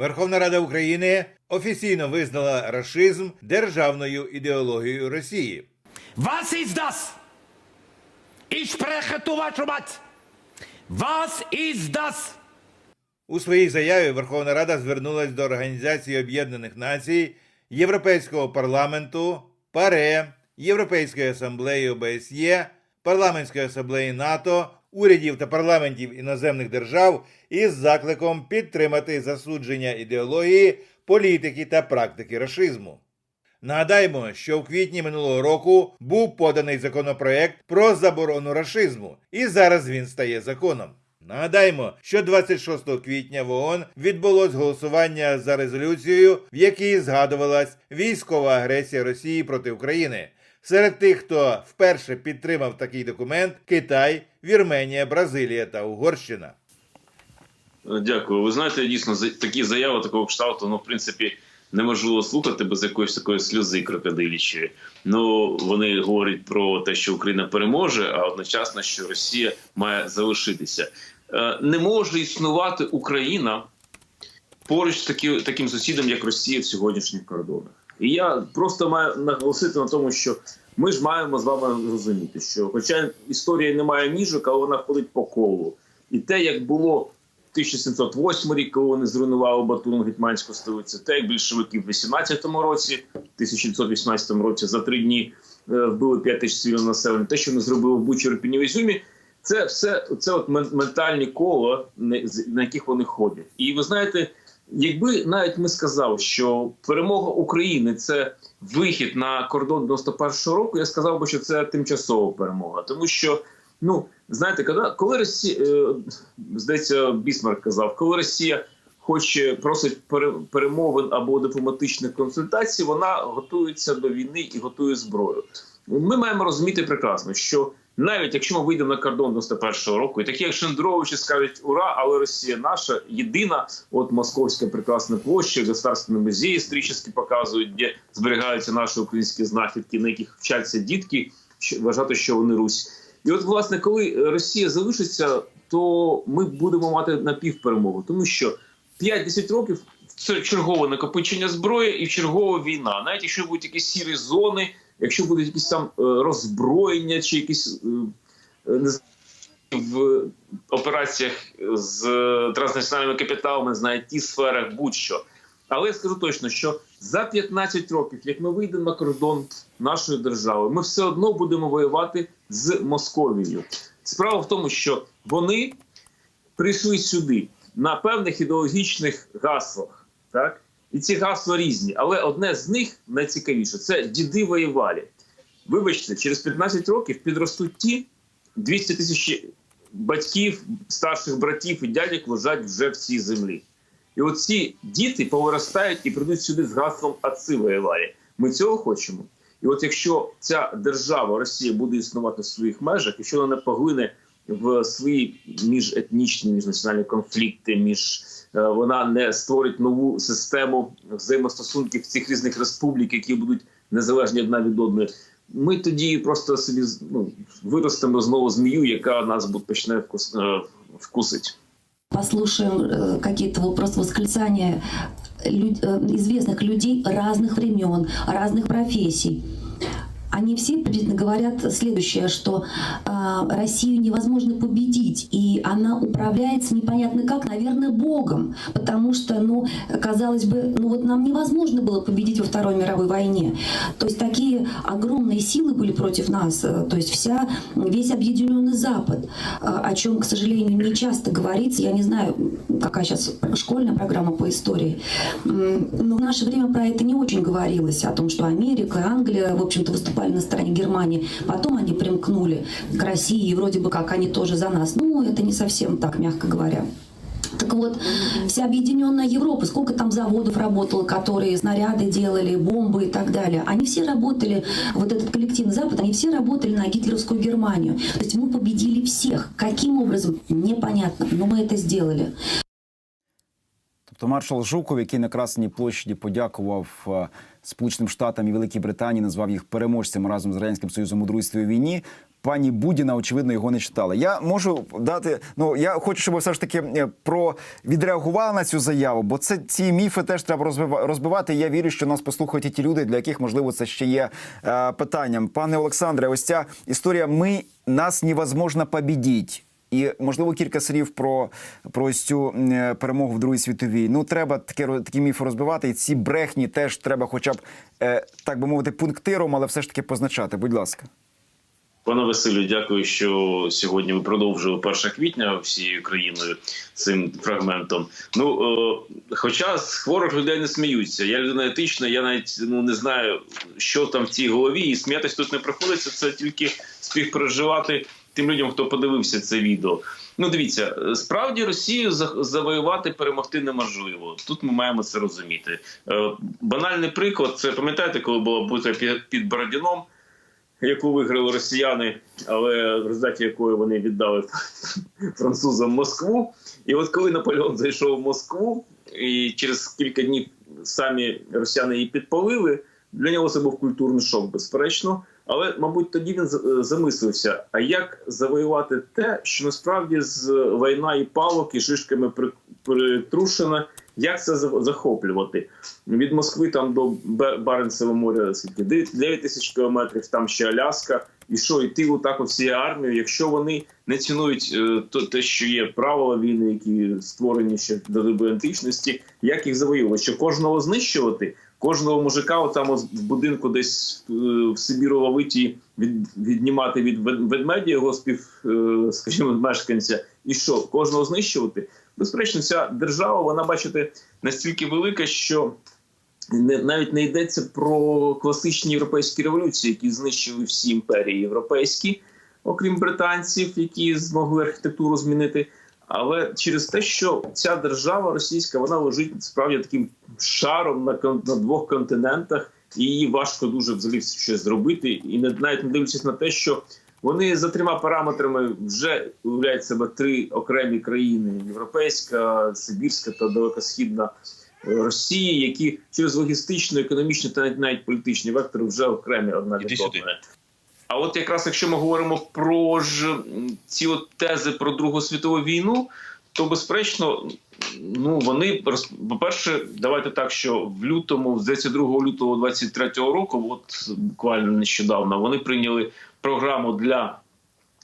Верховна Рада України офіційно визнала рашизм державною ідеологією Росії. Was ist das? Ich spreche zu вашу мать. Was ist das? У своїй заяві Верховна Рада звернулась до Організації Об'єднаних Націй, Європейського парламенту, ПАРЕ, Європейської асамблеї ОБСЄ, Парламентської асамблеї НАТО, урядів та парламентів іноземних держав із закликом підтримати засудження ідеології, політики та практики рашизму. Нагадаємо, що в квітні минулого року був поданий законопроект про заборону рашизму, і зараз він стає законом. Нагадаємо, що 26 квітня в ООН відбулось голосування за резолюцією, в якій згадувалась військова агресія Росії проти України. Серед тих, хто вперше підтримав такий документ, Китай, Вірменія, Бразилія та Угорщина. Дякую. Ви знаєте, дійсно такі заяви такого кшталту, ну в принципі неможливо слухати без якоїсь такої сльози крокодилічої. Ну вони говорять про те, що Україна переможе, а одночасно, що Росія має залишитися. Е, Не може існувати Україна поруч з таким сусідом, як Росія в сьогоднішніх кордонах. І я просто маю наголосити на тому, що ми ж маємо з вами розуміти, що, хоча історія не має ніжок, але вона ходить по колу. І те, як було 1708 рік, коли вони зруйнували Батурин гетьманську столицю, те, як більшовики в 18-му році, 1918 році за три дні е, вбили 5 тисяч цивільного населення, те, що вони зробили в Бучі, Рпіні в Ізюмі, це все це от ментальні кола, на яких вони ходять. І ви знаєте, якби навіть ми сказали, що перемога України це вихід на кордон 91-го року, я сказав би, що це тимчасова перемога, тому що. Ну, знаєте, коли, коли Росія, е, здається, Бісмарк казав, коли Росія хоче просить пере- перемовин або дипломатичних консультацій, вона готується до війни і готує зброю. Ми маємо розуміти прекрасно, що навіть якщо ми вийдемо на кордон 91-го року, і такі як Шендровичі скажуть ура, але Росія наша єдина, от московська прекрасна площа, государственні музеї історично показують, де зберігаються наші українські знахідки, на яких вчаться дітки, вважати, що вони Русь. І от, власне, коли Росія залишиться, то ми будемо мати напівперемогу, тому що 5-10 років це чергове накопичення зброї і чергова війна. Навіть якщо будуть якісь сірі зони, якщо будуть якісь там е, роззброєння чи якісь е, е, не в операціях з транснаціональними капіталами, знає ті сферах, будь-що. Але я скажу точно, що за 15 років, як ми вийдемо на кордон нашої держави, ми все одно будемо воювати з Московією. Справа в тому, що вони прийшли сюди на певних ідеологічних гаслах, так і ці гасла різні, але одне з них найцікавіше це діди воювали. Вибачте, через 15 років підростуть ті 200 тисяч батьків, старших братів і дядьок лежать вже в цій землі. І от ці діти повиростають і прийдуть сюди з гаслом «Отці воювали». Ми цього хочемо. І от якщо ця держава Росія буде існувати в своїх межах, якщо вона не поглине в свої міжетнічні міжнаціональні конфлікти, між вона не створить нову систему взаємостосунків цих різних республік, які будуть незалежні одна від одної. Ми тоді просто собі ну, виростемо знову змію, яка нас буде почне вкус, е, вкусить. послушаем э, какие-то вот просто восклицания лю- э, известных людей разных времен, разных профессий. Они все говорят следующее, что э, Россию невозможно победить, и она управляется непонятно как, наверное, Богом, потому что, ну, казалось бы, ну вот нам невозможно было победить во Второй мировой войне. То есть такие огромные силы были против нас, э, то есть вся, весь объединенный Запад, э, о чем, к сожалению, не часто говорится. Я не знаю, какая сейчас школьная программа по истории, но в наше время про это не очень говорилось, о том, что Америка, Англия, в общем-то, выступали на стороне Германии. Потом они примкнули к России, и вроде бы как они тоже за нас. Ну, это не совсем так, мягко говоря. Так вот, вся объединенная Европа, сколько там заводов работало, которые снаряды делали, бомбы и так далее, они все работали, вот этот коллективный Запад, они все работали на гитлеровскую Германию. То есть мы победили всех. Каким образом, непонятно, но мы это сделали. Тобто маршал Жуков, який на Красній площаді подякував е, Сполученим Штатам і Великій Британії, назвав їх переможцями разом з Радянським Союзом у Другій світовій війні, Пані Будіна, очевидно, його не читала. Я можу дати. Ну я хочу, щоб ви все ж таки е, про відреагували на цю заяву, бо це ці міфи теж треба розбива- розбивати. Я вірю, що нас послухають і ті люди, для яких можливо це ще є е, питанням. Пане Олександре, ось ця історія. Ми нас невозможно побідіть. І можливо кілька слів про, про ось цю е, перемогу в Другій світовій. Ну треба таке такі міфи розбивати. І ці брехні теж треба, хоча б е, так би мовити, пунктиром, але все ж таки позначати. Будь ласка. Пане Василю, дякую, що сьогодні ви продовжили 1 квітня всією країною цим фрагментом. Ну е, хоча з хворих людей не сміються. Я людина етична, я навіть ну не знаю, що там в цій голові, і сміятись тут не приходиться. Це тільки співпереживати тим людям, хто подивився це відео. Ну, дивіться, е, справді Росію завоювати перемогти неможливо. Тут ми маємо це розуміти. Е, банальний приклад. Це пам'ятаєте, коли була під- під Бородіном яку виграли росіяни, але в результаті якої вони віддали французам Москву. І от коли Наполеон зайшов в Москву, і через кілька днів самі росіяни її підпалили, для нього це був культурний шок, безперечно. Але, мабуть, тоді він з- замислився: а як завоювати те, що насправді з війна і палок і шишками при- притрушена, як це захоплювати? Від Москви там до Баренцевого моря скільки 9 тисяч кілометрів, там ще Аляска. І що йти отак от всією армією, якщо вони не цінують е, то те, що є правила війни, які створені ще до античності, як їх завоювати? Що кожного знищувати, кожного мужика, от в будинку, десь е, в Сибіроловиті, від, віднімати від вед- ведмедя його спів, е, скажімо, мешканця, і що кожного знищувати? Безперечно, ця держава, вона бачите, настільки велика, що не навіть не йдеться про класичні європейські революції, які знищили всі імперії європейські, окрім британців, які змогли архітектуру змінити. Але через те, що ця держава російська вона лежить справді таким шаром на на двох континентах, і її важко дуже взагалі щось зробити, і не навіть не дивлячись на те, що вони за трьома параметрами вже уявляють себе три окремі країни: європейська, сибірська та далекосхідна. Росії, які через логістичну, економічну та навіть політичні вектори вже окремі одна від одної. А от якраз якщо ми говоримо про ж ці от тези про Другу світову війну, то безперечно, ну вони роз- по-перше, давайте так, що в лютому, здається, 2 лютого 23-го року, от буквально нещодавно, вони прийняли програму для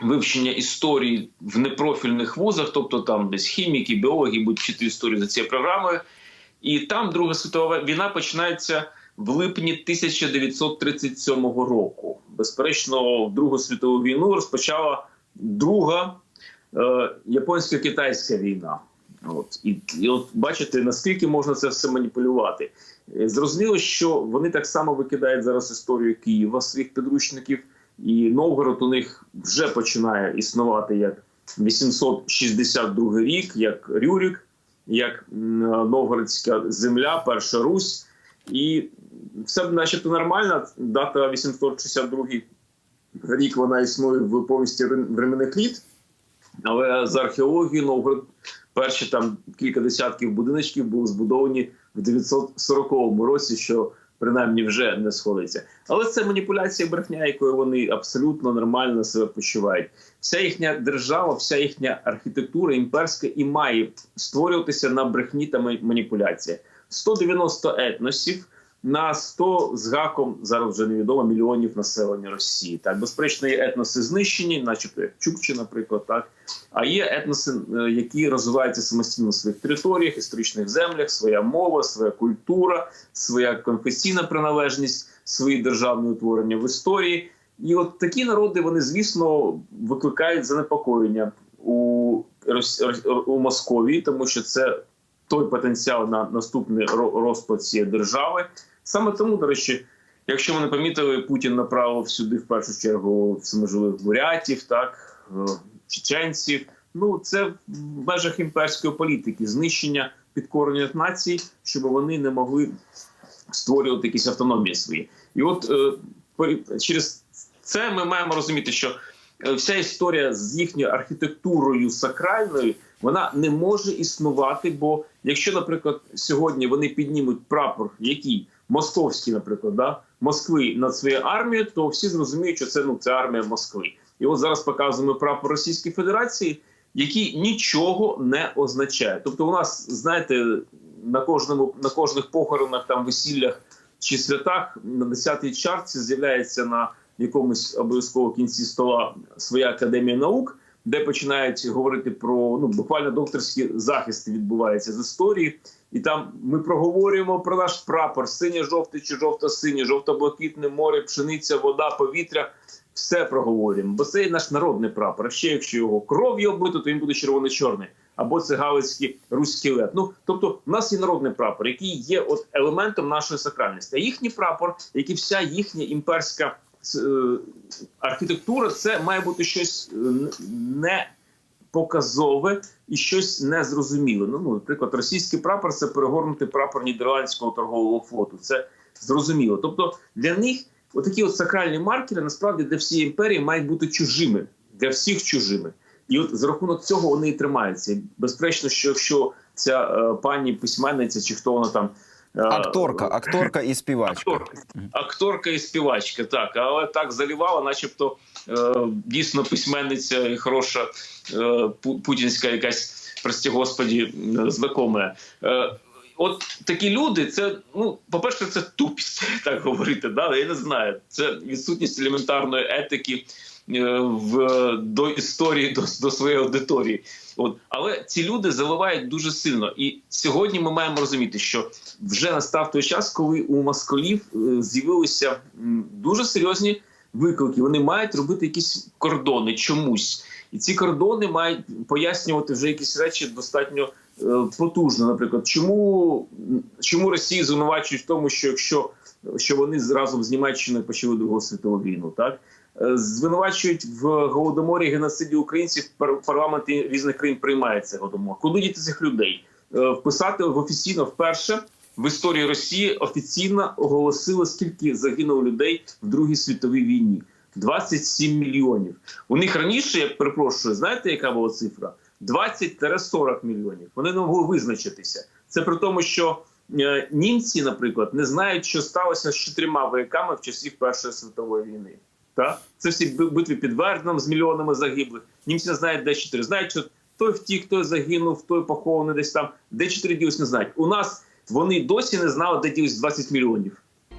вивчення історії в непрофільних вузах, тобто там десь хіміки, біологи будуть вчити історію за цією програмою. І там Друга світова війна починається в липні 1937 року. Безперечно, Другу світову війну розпочала друга е, японсько-китайська війна. От і, і от бачите, наскільки можна це все маніпулювати. Е, Зрозуміло, що вони так само викидають зараз історію Києва своїх підручників, і Новгород у них вже починає існувати як 862 рік, як Рюрік, як Новгородська земля, Перша Русь. І все начебто нормально. Дата 862 рік вона існує в повісті временних літ. Але з археології Новгород перші там кілька десятків будиночків були збудовані в 940 році, що принаймні вже не сходиться. Але це маніпуляція брехня, якою вони абсолютно нормально себе почувають. Вся їхня держава, вся їхня архітектура імперська і має створюватися на брехні та ма- маніпуляціях. 190 етносів на 100 з гаком зараз вже невідомо мільйонів населення Росії. Так, безперечно, є етноси знищені, начебто як Чукчі, наприклад, так. А є етноси, е, які розвиваються самостійно на своїх територіях, історичних землях, своя мова, своя культура, своя конфесійна приналежність, свої державні утворення в історії. І от такі народи, вони, звісно, викликають занепокоєння у, у Московії, тому що це той потенціал на наступний ро- розпад цієї держави. Саме тому, до речі, якщо ви не помітили, Путін направив сюди в першу чергу всеможливих бурятів, так е, чеченців. Ну це в межах імперської політики, знищення підкорених націй, щоб вони не могли створювати якісь автономії свої. І от е, через це ми маємо розуміти, що е, вся історія з їхньою архітектурою сакральною вона не може існувати. Бо якщо, наприклад, сьогодні вони піднімуть прапор, який московський, наприклад, да, Москви над своєю армією, то всі зрозуміють, що це ну це армія Москви. І от зараз показуємо прапор Російської Федерації, який нічого не означає. Тобто, у нас, знаєте, на кожному на кожних похоронах, там весіллях чи святах на 10-й чарці з'являється на якомусь обов'язково кінці стола своя академія наук, де починають говорити про ну буквально докторські захисти відбуваються з історії. І там ми проговорюємо про наш прапор: синє-жовте чи жовто-синє, жовто-блакитне море, пшениця, вода, повітря. Все проговорюємо, бо це наш народний прапор. Ще якщо його кров'ю облито, то він буде червоно-чорний. Або це галицький руський лев. Ну тобто, в нас є народний прапор, який є от елементом нашої сакральності. А їхній прапор, як і вся їхня імперська е, архітектура, це має бути щось е, не показове і щось незрозуміле. Ну, ну, наприклад, російський прапор це перегорнутий прапор нідерландського торгового флоту. Це зрозуміло. Тобто для них отакі от сакральні маркери насправді для всієї імперії мають бути чужими, для всіх чужими. І от за рахунок цього вони і тримаються. Безперечно, що якщо ця е, пані письменниця чи хто вона там. Е, Акторка, акторка і співачка. Акторка, акторка і співачка, так, але так залівала, начебто е, дійсно письменниця і хороша е, путінська якась, прості господі, е, знакома. От такі люди, це ну, по-перше, це тупість, так говорити. Да? Я не знаю. Це відсутність елементарної етики е, в до історії до, до своєї аудиторії. От але ці люди заливають дуже сильно. І сьогодні ми маємо розуміти, що вже настав той час, коли у москалів е, з'явилися дуже серйозні виклики. Вони мають робити якісь кордони чомусь, і ці кордони мають пояснювати вже якісь речі достатньо потужно. Наприклад, чому, чому Росію звинувачують в тому, що якщо що вони разом з Німеччиною почали Другу світову війну, так Е, звинувачують в голодоморі геноциді українців. пар- Парламенти різних країн приймають цей голодомор. Куди діти цих людей? Е, Вписати в офіційно вперше в історії Росії офіційно оголосили, скільки загинуло людей в Другій світовій війні. 27 мільйонів. У них раніше, я перепрошую, знаєте, яка була цифра? 20-40 мільйонів. Вони не могли визначитися. Це при тому, що е, німці, наприклад, не знають, що сталося з чотирма вояками в часів Першої світової війни. Так? Це всі би- битви під Верденом з мільйонами загиблих. Німці не знають, де чотири. Знають, що той втік, той загинув, той похований десь там. Де чотири ділись, не знають. У нас вони досі не знали, де ділись 20 мільйонів.